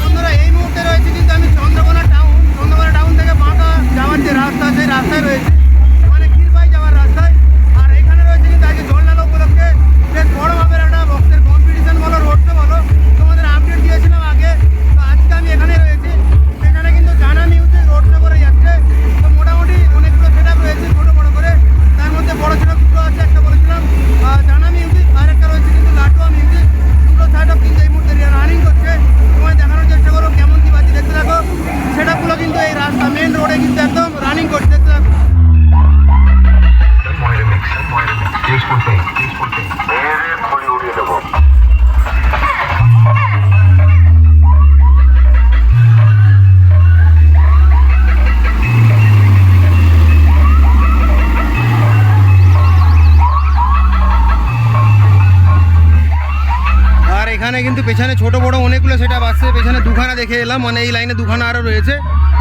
বন্ধুরা, এই মুহূর্তে রয়েছে কিন্তু আমি চন্দ্রকোনা টাউন চন্দ্রকোনা টাউন থেকে বাঁকা যাওয়ার যে রাস্তা রাস্তায় রয়েছে। এখানে কিন্তু পেছনে ছোট বড় অনেকগুলো সেট আসছে। পেছনে দুখানা দেখে এলাম মানে এই লাইনে দুখানা আরও রয়েছে।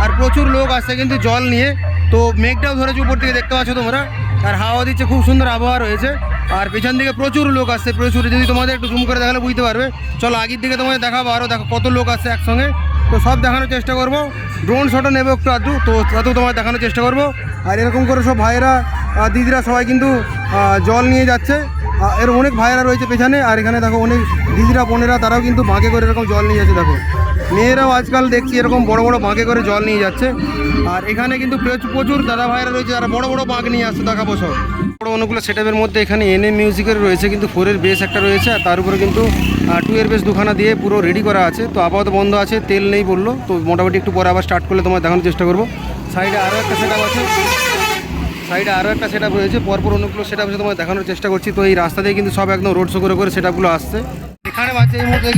আর প্রচুর লোক আসছে কিন্তু জল নিয়ে। তো মেঘটাও ধরেছে উপর থেকে, দেখতে পাচ্ছ তোমরা? আর হাওয়া দিচ্ছে, খুব সুন্দর আবহাওয়া রয়েছে। আর পেছন দিকে প্রচুর লোক আসছে, প্রচুর। যদি তোমাদের একটু জুম করে দেখালে বুঝতে পারবে। চলো আগের দিকে তোমাদের দেখাবো আরও দেখো কত লোক আসছে একসঙ্গে। তো সব দেখানোর চেষ্টা করব। ড্রোন শটও নেব একটু আধটু, তো তাতে তোমার দেখানোর চেষ্টা করব। আর এরকম করে সব ভাইয়েরা দিদিরা সবাই কিন্তু জল নিয়ে যাচ্ছে। এর অনেক ভাইয়েরা রয়েছে পেছনে, আর এখানে দেখো অনেক দিদিরা, বোনেরা, তারাও কিন্তু বাঁকে করে এরকম জল নিয়ে যাচ্ছে, দেখো। মেয়েরাও আজকাল দেখছি এরকম বড় বড় বাঁকে করে জল নিয়ে যাচ্ছে। আর এখানে কিন্তু প্রচুর- দাদা ভাইয়েরা রয়েছে, যারা বড় বড় বাঁক নিয়ে আসছে, দেখাবো সব। বড় অনেকগুলো সেটআপের মধ্যে এখানে এনএ মিউজিকের রয়েছে, কিন্তু ফোরের বেস একটা রয়েছে, আর তার উপরে কিন্তু টু এর বেস দুখানা দিয়ে পুরো রেডি করা আছে। তো আপাতত বন্ধ আছে, তেল নেই বলল, তো মোটামুটি একটু পরে আবার স্টার্ট করলে তোমার দেখানোর চেষ্টা করব। সাইডে আরও একটা সেটআপ আছে। সাইডে আরও একটা সেট রয়েছে, পরপর অনেকগুলো সেট আপ দেখানোর চেষ্টা করছি। তো এই রাস্তা দিয়ে কিন্তু সব একদম রোড শো করে করে সেট আসছে। এখানে বাচ্চা এই মুহূর্তে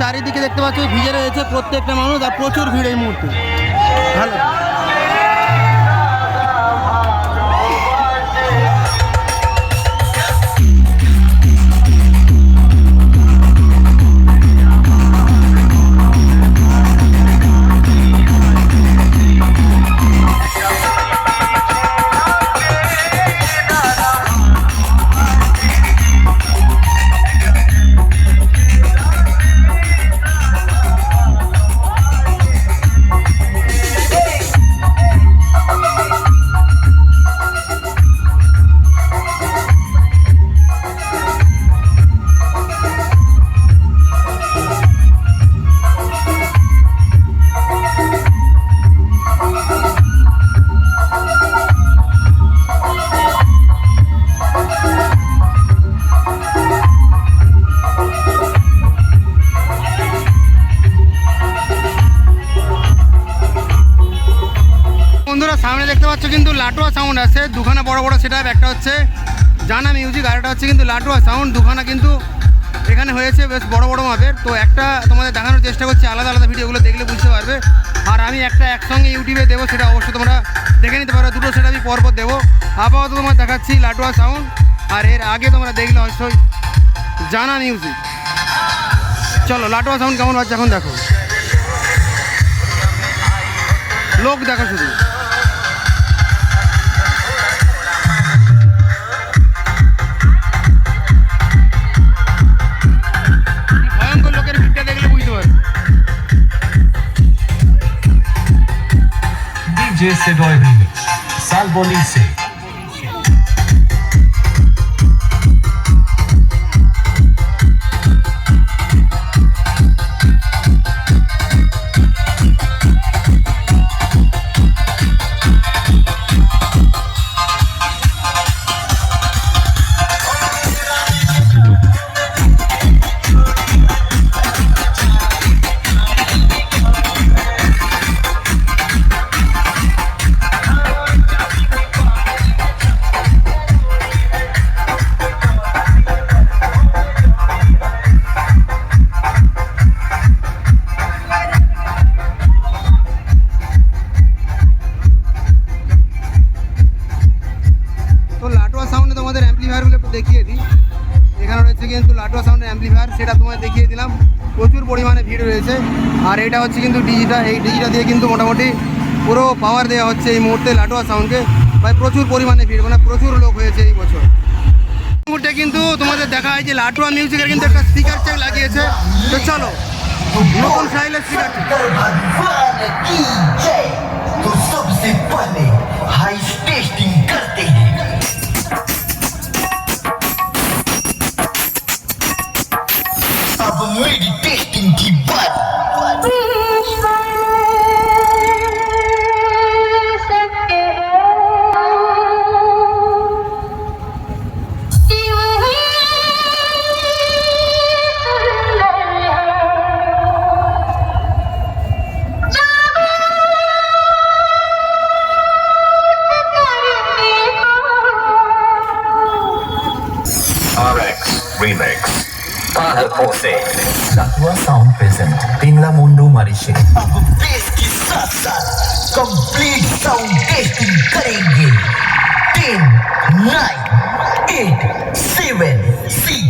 চারিদিকে দেখতে পাচ্ছি ভিজে রয়েছে প্রত্যেকটা মানুষ আর প্রচুর ভিড় এই মুহূর্তে। ভালো। সাউন্ড আছে, দুখানা বড় বড় সেট একটা হচ্ছে জানা মিউজিক আর একটা হচ্ছে কিন্তু লাটুয়া সাউন্ড দুখানা কিন্তু এখানে হয়েছে, বেশ বড় বড় মাপের। তো একটা তোমাদের দেখানোর চেষ্টা করছি, আলাদা আলাদা ভিডিওগুলো দেখলে বুঝতে পারবে। আর আমি একটা একসঙ্গে ইউটিউবে দেবো, সেটা অবশ্যই তোমরা দেখে নিতে পারো, দুটো সেটা আমি পরপর দেবো। আপাতত তোমার দেখাচ্ছি লাটুয়া সাউন্ড আর এর আগে তোমরা দেখলে অবশ্যই জানা মিউজিক চলো লাটুয়া সাউন্ড কেমন হচ্ছে এখন দেখো। লোক দেখো শুধু डीजे सेडॉय रिमिक्स साल बोली से। দেখিয়ে দিই। এখানে রয়েছে কিন্তু লাটুয়া সাউন্ড অ্যাম্পলিফায়ার সেটা তোমায় দেখিয়ে দিলাম। প্রচুর পরিমাণে ভিড় রয়েছে। আর এটা হচ্ছে কিন্তু ডিজিটা এই ডিজিটা দিয়ে কিন্তু মোটামুটি পুরো পাওয়ার দেওয়া হচ্ছে এই মুহূর্তে লাটুয়া সাউন্ডকে। ভাই, প্রচুর পরিমাণে ভিড় মানে প্রচুর লোক হয়েছে এই বছর। মুহূর্তে কিন্তু তোমাদের দেখা হয় যে লাটুয়া মিউজিকের কিন্তু একটা স্পিকার চেক লাগিয়েছে। তো চলো, নতুন স্টাইলের speaker wait. Para Pose. Latua Sound present Pingla Mundo Marishe. अब बेस के साथ साथ कंप्लीट साउंड टेस्टिंग करेंगे ten nine eight seven six